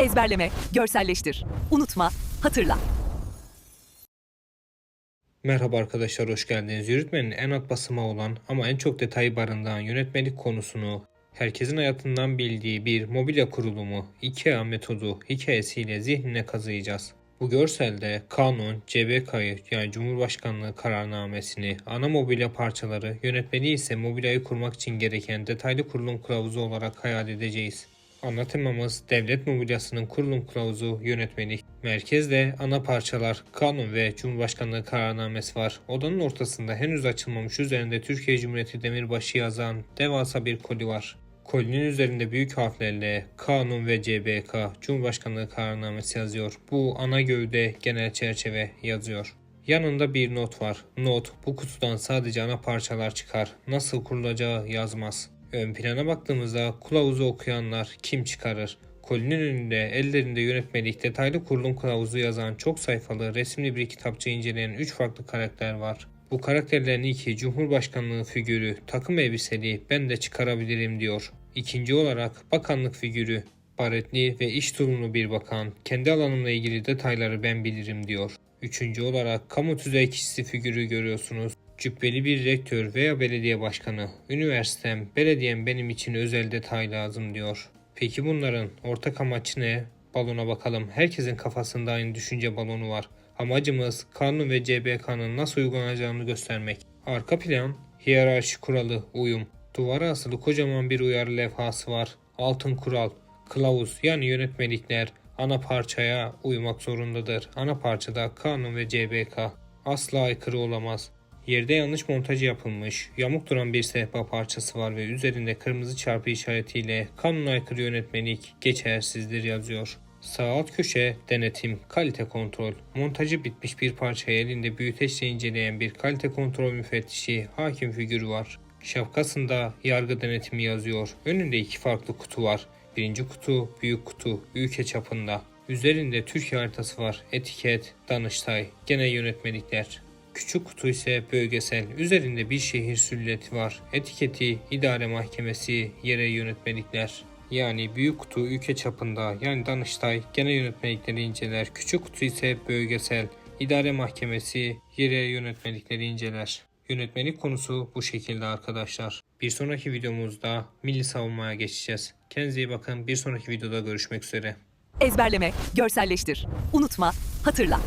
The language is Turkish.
Ezberleme, görselleştir. Unutma, hatırla. Merhaba arkadaşlar hoş geldiniz. Yürütmenin en alt basamağı olan ama en çok detayı barındıran yönetmelik konusunu herkesin hayatından bildiği bir mobilya kurulumu IKEA metodu hikayesiyle zihnine kazıyacağız. Bu görselde kanun, CBK'yı yani Cumhurbaşkanlığı kararnamesini, ana mobilya parçaları, yönetmeliği ise mobilyayı kurmak için gereken detaylı kurulum kılavuzu olarak hayal edeceğiz. Ana temamız devlet mobilyasının kurulum kılavuzu yönetmelik. Merkezde ana parçalar, kanun ve Cumhurbaşkanlığı kararnamesi var. Odanın ortasında henüz açılmamış üzerinde Türkiye Cumhuriyeti demirbaşı yazan devasa bir koli var. Kolinin üzerinde büyük harflerle kanun ve CBK Cumhurbaşkanlığı kararnamesi yazıyor. Bu ana gövde genel çerçeve yazıyor. Yanında bir not var. Not bu kutudan sadece ana parçalar çıkar. Nasıl kurulacağı yazmaz. Ön plana baktığımızda kılavuzu okuyanlar kim çıkarır? Kolinin önünde ellerinde yönetmelik detaylı kurulum kılavuzu yazan çok sayfalı resimli bir kitapçı inceleyen 3 farklı karakter var. Bu karakterlerin ilki Cumhurbaşkanlığı figürü, takım elbiseli, ben de çıkarabilirim diyor. İkinci olarak bakanlık figürü, baretli ve iş tulumlu bir bakan, kendi alanımla ilgili detayları ben bilirim diyor. Üçüncü olarak kamu tüzey kişisi figürü görüyorsunuz. Cübbeli bir rektör veya belediye başkanı, üniversitem, belediyem benim için özel detay lazım diyor. Peki bunların ortak amacı ne? Balona bakalım. Herkesin kafasında aynı düşünce balonu var. Amacımız kanun ve CBK'nın nasıl uygulanacağını göstermek. Arka plan, hiyerarşi kuralı, uyum. Duvara asılı kocaman bir uyarı levhası var. Altın kural, kılavuz yani yönetmelikler ana parçaya uymak zorundadır. Ana parçada kanun ve CBK asla aykırı olamaz. Yerde yanlış montajı yapılmış, yamuk duran bir sehpa parçası var ve üzerinde kırmızı çarpı işaretiyle kanuna aykırı yönetmelik geçersizdir yazıyor. Sağ alt köşe denetim, kalite kontrol. Montajı bitmiş bir parçayı elinde büyüteçle inceleyen bir kalite kontrol müfettişi hakim figürü var. Şapkasında yargı denetimi yazıyor. Önünde iki farklı kutu var. Birinci kutu büyük kutu, ülke çapında. Üzerinde Türkiye haritası var. Etiket, Danıştay, genel yönetmelikler. Küçük kutu ise bölgesel. Üzerinde bir şehir sülületi var. Etiketi, idare mahkemesi, yere yönetmelikler. Yani büyük kutu ülke çapında yani Danıştay genel yönetmelikleri inceler. Küçük kutu ise bölgesel. idare mahkemesi, yere yönetmelikleri inceler. Yönetmelik konusu bu şekilde arkadaşlar. Bir sonraki videomuzda milli savunmaya geçeceğiz. Kendinize iyi bakın. Bir sonraki videoda görüşmek üzere. Ezberleme, görselleştir. Unutma, hatırla.